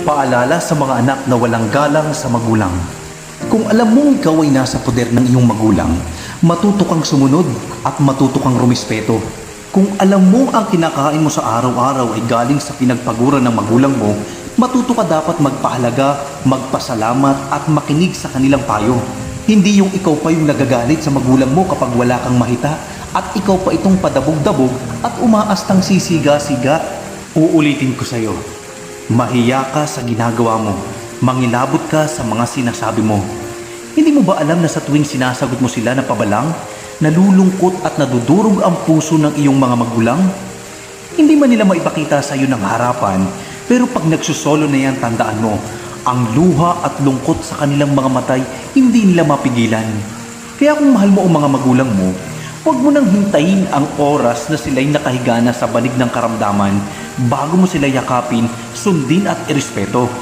Paalala sa mga anak na walang galang sa magulang. Kung alam mong ikaw ay nasa poder ng iyong magulang, matuto kang sumunod at matuto kang rumispeto. Kung alam mong ang kinakain mo sa araw-araw ay galing sa pinagpaguran ng magulang mo, matuto ka dapat magpahalaga, magpasalamat at makinig sa kanilang payo. Hindi yung ikaw pa yung nagagalit sa magulang mo kapag wala kang mahita at ikaw pa itong padabog-dabog at umaastang sisiga-siga. Uulitin ko sa'yo, mahiya ka sa ginagawa mo, mangilabot ka sa mga sinasabi mo. Hindi mo ba alam na sa tuwing sinasagot mo sila na pabalang, nalulungkot at nadudurog ang puso ng iyong mga magulang? Hindi man nila maipakita sa iyo ng harapan, pero pag nagsusolo na yan, tandaan mo, ang luha at lungkot sa kanilang mga matay, hindi nila mapigilan. Kaya kung mahal mo ang mga magulang mo, huwag mo nang hintayin ang oras na sila'y nakahiga na sa banig ng karamdaman bago mo sila yakapin, sundin at irespeto.